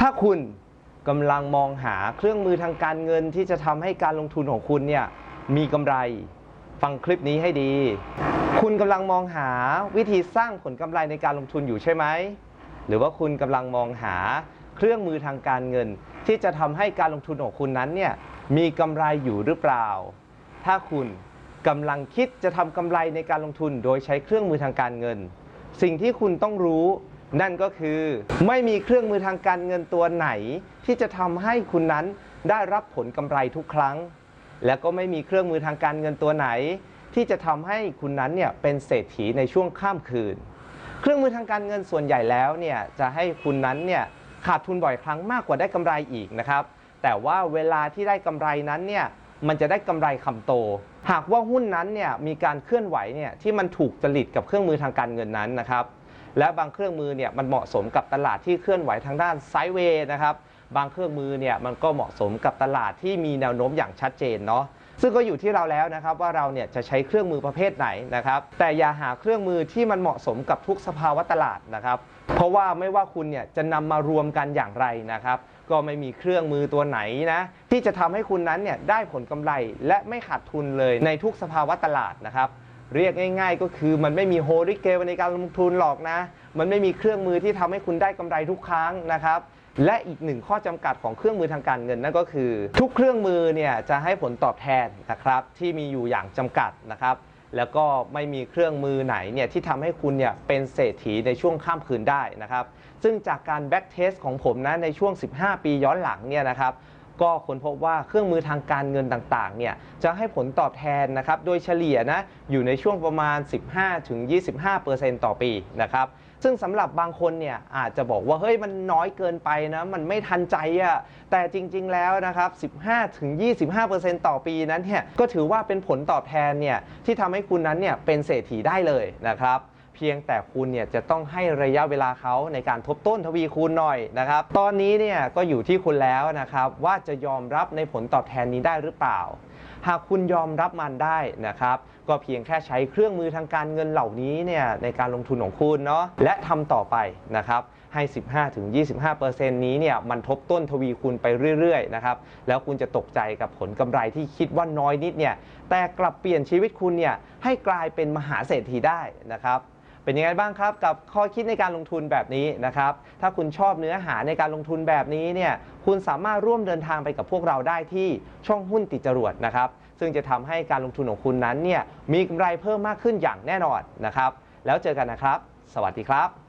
ถ้าคุณกำลังมองหาเครื่องมือทางการเงินที่จะทำให้การลงทุนของคุณเนี่ยมีกำไร ฟังคลิปนี้ให้ดี คุณกำลังมองหาวิธีสร้างผลกำไรในการลงทุนอยู่ใช่ไหม หรือว่าคุณกำลังมองหาเครื่องมือทางการเงิน ที่จะทำให้การลงทุนของคุณนั้นเนี่ยมีกำไรอยู่หรือเปล่า ถ้าคุณกำลังคิดจะทำกำไรในการลงทุนโดยใช้เครื่องมือทางการเงิน สิ่งที่คุณต้องรู้ นั่นก็คือไม่มีเครื่องมือทางการเงินตัวไหน ที่จะทำให้คุณนั้นได้รับผลกำไรทุกครั้ง และก็ไม่มีเครื่องมือทางการเงินตัวไหน ที่จะทำให้คุณนั้นเนี่ยเป็นเศรษฐีในช่วงข้ามคืน เครื่องมือทางการเงินส่วนใหญ่แล้วเนี่ยจะให้คุณนั้นเนี่ยขาดทุนบ่อยครั้งมากกว่าได้กำไรอีกนะครับ แต่ว่าเวลาที่ได้กำไรนั้นเนี่ยมันจะได้กำไรคำโต หากว่าหุ้นนั้นเนี่ยมีการเคลื่อนไหวเนี่ยที่มันถูกจริตกับเครื่องมือทางการเงินนั้นนะครับ และบางเครื่องมือเนี่ยมันเหมาะสมกับตลาดที่เคลื่อนไหวทางด้านไซด์เวย์นะครับบางเครื่องมือเนี่ยมันก็เหมาะสมกับตลาดที่มีแนวโน้มอย่างชัดเจนเนาะซึ่งก็อยู่ที่เราแล้วนะครับว่าเราเนี่ยจะใช้เครื่องมือประเภทไหนนะครับ แต่อย่าหาเครื่องมือที่มันเหมาะสมกับทุกสภาวะตลาดนะครับ เพราะว่าไม่ว่าคุณเนี่ยจะนำมารวมกันอย่างไรนะครับ ก็ไม่มีเครื่องมือตัวไหนนะที่จะทำให้คุณนั้นเนี่ยได้ผลกำไรและไม่ขาดทุนเลยในทุกสภาวะตลาดนะครับ เรียกง่าย ๆ ก็คือมันไม่มีโฮลิเกลในการลงทุนหรอกนะ มันไม่มีเครื่องมือที่ทำให้คุณได้กำไรทุกครั้งนะครับ และอีกหนึ่งข้อจำกัดของเครื่องมือทางการเงินนั่นก็คือ ทุกเครื่องมือเนี่ยจะให้ผลตอบแทนนะครับที่มีอยู่อย่างจำกัดนะครับแล้วก็ไม่มีเครื่องมือไหนเนี่ยที่ทำให้คุณเนี่ยเป็นเศรษฐีในช่วงข้ามคืนได้นะครับ ซึ่งจากการแบ็กเทสของผมนะในช่วง 15 ปีย้อนหลังเนี่ยนะครับ ก็ค้นพบว่าเครื่องมือทางการเงินต่างๆเนี่ยจะให้ผลตอบแทนนะครับโดยเฉลี่ยนะอยู่ในช่วงประมาณ 15-25%ต่อปีนะครับซึ่งสำหรับบางคนเนี่ยอาจจะบอกว่าเฮ้ยมันน้อยเกินไปนะมันไม่ทันใจอะ่ะแต่จริงๆแล้วนะครับ 15-25%ต่อปีนั้นเนี่ยก็ถือว่าเป็นผลตอบแทนเนี่ยที่ทำให้คุณนั้นเนี่ยเป็นเศรษฐีได้เลยนะครับ เพียงแต่คุณเนี่ยจะต้องให้ระยะเวลาเขาในการทบต้นทวีคูณหน่อยนะครับ ตอนนี้เนี่ยก็อยู่ที่คุณแล้วนะครับ ว่าจะยอมรับในผลตอบแทนนี้ได้หรือเปล่า หากคุณยอมรับมันได้นะครับ ก็เพียงแค่ใช้เครื่องมือทางการเงินเหล่านี้เนี่ยในการลงทุนของคุณเนาะและทำต่อไปนะครับให้ 15-25%นี้เนี่ยมันทบต้นทวีคูณไปเรื่อยๆนะครับ แล้วคุณจะตกใจกับผลกำไรที่คิดว่าน้อยนิดเนี่ย แต่กลับเปลี่ยนชีวิตคุณเนี่ยให้กลายเป็นมหาเศรษฐีได้นะครับ เป็นยังไงบ้างครับกับข้อคิดในการลงทุนแบบนี้นะครับ ถ้าคุณชอบเนื้อหาในการลงทุนแบบนี้เนี่ยคุณสามารถร่วมเดินทางไปกับพวกเราได้ที่ช่องหุ้นติดจรวดนะครับ ซึ่งจะทำให้การลงทุนของคุณนั้นเนี่ยมีกำไรเพิ่มมากขึ้นอย่างแน่นอนนะครับ แล้วเจอกันนะครับ สวัสดีครับ